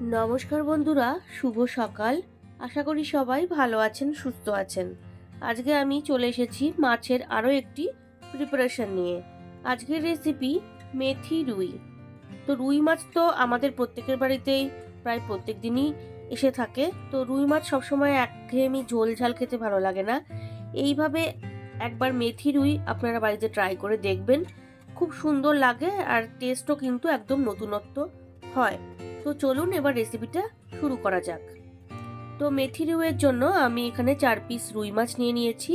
নমস্কার বন্ধুরা, শুভ সকাল। আশা করি সবাই ভালো আছেন, সুস্থ আছেন। আজকে আমি চলে এসেছি মাছের আরও একটি প্রিপারেশন নিয়ে। আজকের রেসিপি মেথি রুই। তো রুই মাছ তো আমাদের প্রত্যেকের বাড়িতেই প্রায় প্রত্যেক দিনই এসে থাকে। তো রুই মাছ সবসময় একঘেয়েমি ঝোল ঝাল খেতে ভালো লাগে না। এইভাবে একবার মেথি রুই আপনারা বাড়িতে ট্রাই করে দেখবেন। খুব সুন্দর লাগে আর টেস্টও কিন্তু একদম নতুনত্ব হয়। তো চলুন এবার রেসিপিটা শুরু করা যাক। তো মেথি রুইয়ের জন্য আমি এখানে চার পিস রুই মাছ নিয়ে নিয়েছি।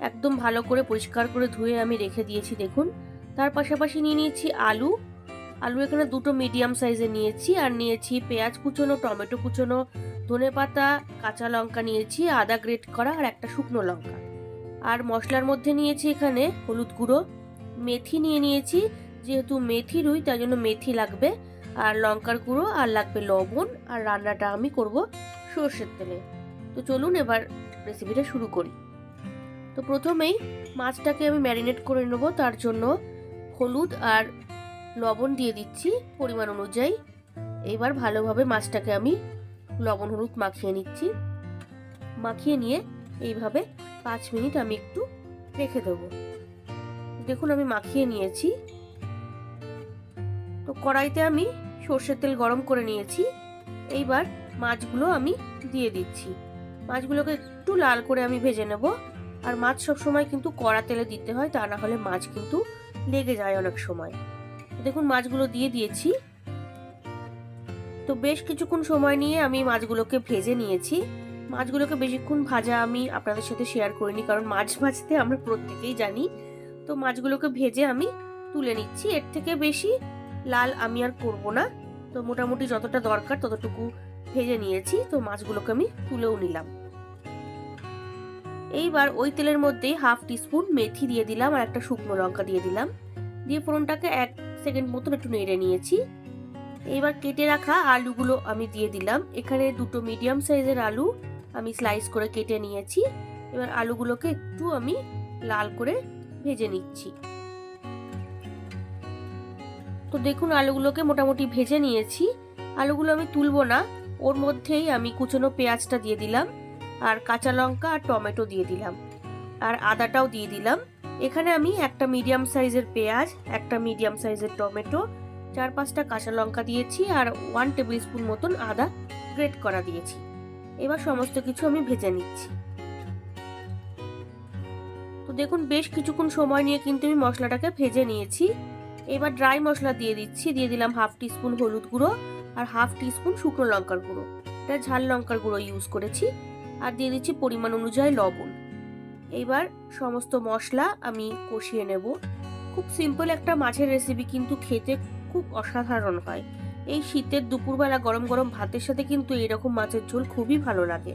একদম ভালো করে পরিষ্কার করে ধুয়ে আমি রেখে দিয়েছি, দেখুন। তার পাশাপাশি নিয়ে নিয়েছি আলু। আলু এখানে দুটো মিডিয়াম সাইজে নিয়েছি আর নিয়েছি পেঁয়াজ কুচোনো, টমেটো কুচোনো, ধনে পাতা, কাঁচা লঙ্কা নিয়েছি, আদা গ্রেট করা আর একটা শুকনো লঙ্কা। আর মশলার মধ্যে নিয়েছি এখানে হলুদ গুঁড়ো। মেথি নিয়ে নিয়েছি, যেহেতু মেথি রুই, তাই জন্য মেথি লাগবে। আর লঙ্কার গুঁড়ো আর লাগবে লবণ, আর রান্নাটা আমি করব সর্ষের তেলে। তো চলুন এবার রেসিপিটা শুরু করি। তো প্রথমেই মাছটাকে আমি ম্যারিনেট করে নেব, তার জন্য হলুদ আর লবণ দিয়ে দিচ্ছি পরিমাণ অনুযায়ী। এবার ভালোভাবে মাছটাকে আমি লবণ হলুদ মাখিয়ে নিচ্ছি। মাখিয়ে নিয়ে এইভাবে পাঁচ মিনিট আমি একটু রেখে দেবো। দেখুন আমি মাখিয়ে নিয়েছি। তো কড়াইতে আমি সর্ষের তেল গরম করে নিয়েছি। এইবার মাছগুলো আমি দিয়ে দিচ্ছি। মাছগুলোকে একটু লাল করে আমি ভেজে নেব। আর মাছ সবসময় কিন্তু কড়া তেলে দিতে হয়, তা না হলে মাছ কিন্তু লেগে যায় অনেক সময়। দেখুন, মাছগুলো দিয়ে দিয়েছি। তো বেশ কিছুক্ষণ সময় নিয়ে আমি মাছগুলোকে ভেজে নিয়েছি। মাছগুলোকে বেশিক্ষণ ভাজা আমি আপনাদের সাথে শেয়ার করিনি, কারণ মাছ ভাজতে আমরা প্রত্যেকেই জানি। তো মাছগুলোকে ভেজে আমি তুলে নিচ্ছি। এর থেকে বেশি লাল আমি আর করব না। তো মোটামুটি যতটা দরকার ততটুকু ভেজে নিয়েছি। তো মাছগুলোকে আমি তুলেও নিলাম। এইবার ওই তেলের মধ্যেই হাফ টিস্পুন মেথি দিয়ে দিলাম আর একটা শুকনো লঙ্কা দিয়ে দিলাম। দিয়ে ফোড়নটাকে এক সেকেন্ড মতন একটু নেড়ে নিয়েছি। এইবার কেটে রাখা আলুগুলো আমি দিয়ে দিলাম। এখানে দুটো মিডিয়াম সাইজের আলু আমি স্লাইস করে কেটে নিয়েছি। এবার আলুগুলোকে একটু আমি লাল করে ভেজে নিচ্ছি। তো দেখুন, আলুগুলোকে মোটামুটি ভেজে নিয়েছি। আলুগুলো আমি তুলবো না। ওর মধ্যেই আমি কুচনো পেঁয়াজটা দিয়ে দিলাম, আর কাঁচা লঙ্কা আর টমেটো দিয়ে দিলাম, আর আদাটাও দিয়ে দিলাম। এখানে আমি একটা মিডিয়াম সাইজের পেঁয়াজ, একটা মিডিয়াম সাইজের টমেটো, চার পাঁচটা কাঁচা লঙ্কা দিয়েছি, আর ওয়ান টেবিল স্পুন মতন আদা গ্রেট করা দিয়েছি। এবার সমস্ত কিছু আমি ভেজে নিচ্ছি। তো দেখুন, বেশ কিছুক্ষণ সময় নিয়ে কিন্তু আমি মশলাটাকে ভেজে নিয়েছি। এবার ড্রাই মশলা দিয়ে দিচ্ছি, দিয়ে দিলাম হাফ টিস্পুন হলুদ গুঁড়ো আর হাফ টিস্পুন শুকনো লঙ্কার গুঁড়ো। এটা ঝাল লঙ্কার গুঁড়ো ইউজ করেছি আর দিয়ে দিচ্ছি পরিমাণ অনুযায়ী লবণ। এইবার সমস্ত মশলা আমি কষিয়ে নেব। খুব সিম্পল একটা মাছের রেসিপি কিন্তু খেতে খুব অসাধারণ হয়। এই শীতের দুপুরবেলা গরম গরম ভাতের সাথে কিন্তু এরকম মাছের ঝোল খুবই ভালো লাগে।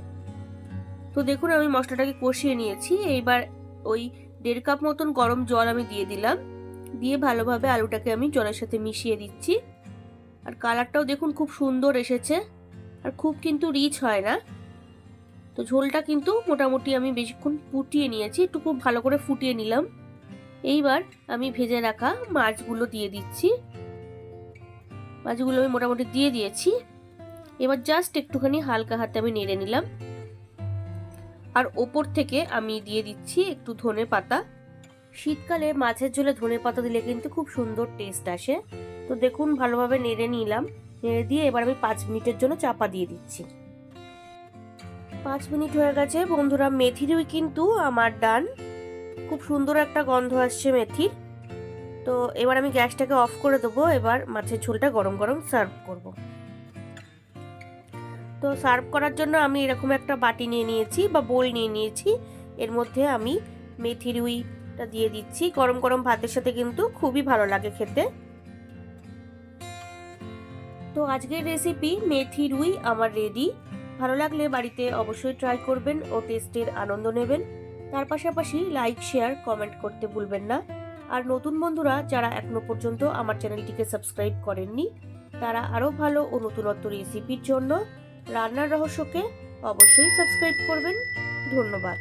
তো দেখুন আমি মশলাটাকে কষিয়ে নিয়েছি এইবার ওই দেড় কাপ মতন গরম জল আমি দিয়ে দিলাম। দিয়ে ভালোভাবে আলুটাকে আমি জলের সাথে মিশিয়ে দিচ্ছি। আর কালারটাও দেখুন খুব সুন্দর এসেছে। আর খুব কিন্তু রিচ হয় না। তো ঝোলটা কিন্তু মোটামুটি আমি বেশিক্ষণ ফুটিয়ে নিয়েছি, একটু খুব ভালো করে ফুটিয়ে নিলাম। এইবার আমি ভেজে রাখা মাছগুলো দিয়ে দিচ্ছি। মাছগুলো আমি মোটামুটি দিয়ে দিয়েছি। এবার জাস্ট একটুখানি হালকা হাতে আমি নেড়ে নিলাম। আর ওপর থেকে আমি দিয়ে দিচ্ছি একটু ধনে পাতা। শীতকালে মাছের ঝোলে ধনে পাতা দিলে কিন্তু খুব সুন্দর টেস্ট আসে। তো দেখুন, ভালোভাবে নেড়ে নিলাম। নেড়ে দিয়ে এবার আমি পাঁচ মিনিটের জন্য চাপা দিয়ে দিচ্ছি। পাঁচ মিনিট হয়ে গেছে। বন্ধুরা, মেথিরই কিন্তু আমার ডান। খুব সুন্দর একটা গন্ধ আসছে মেথির। তো এবার আমি গ্যাসটাকে অফ করে দেবো। এবার মাছের ঝোলটা গরম গরম সার্ভ করব। তো সার্ভ করার জন্য আমি এরকম একটা বাটি নিয়ে নিয়েছি বা বোল নিয়ে নিয়েছি। এর মধ্যে আমি মেথি রুইটা দিয়ে দিচ্ছি। গরম গরম ভাতের সাথে কিন্তু খুবই ভালো লাগে খেতে। তো আজকের রেসিপি মেথি রুই আমার রেডি ভালো লাগলে বাড়িতে অবশ্যই ট্রাই করবেন ও টেস্টের আনন্দ নেবেন। তার পাশাপাশি লাইক শেয়ার কমেন্ট করতে ভুলবেন না। আর নতুন বন্ধুরা যারা এখনও পর্যন্ত আমার চ্যানেলটিকে সাবস্ক্রাইব করেননি, তারা আরও ভালো ও নতুনত্ব রেসিপির জন্য রান্নার রহস্যকে অবশ্যই সাবস্ক্রাইব করবেন। ধন্যবাদ।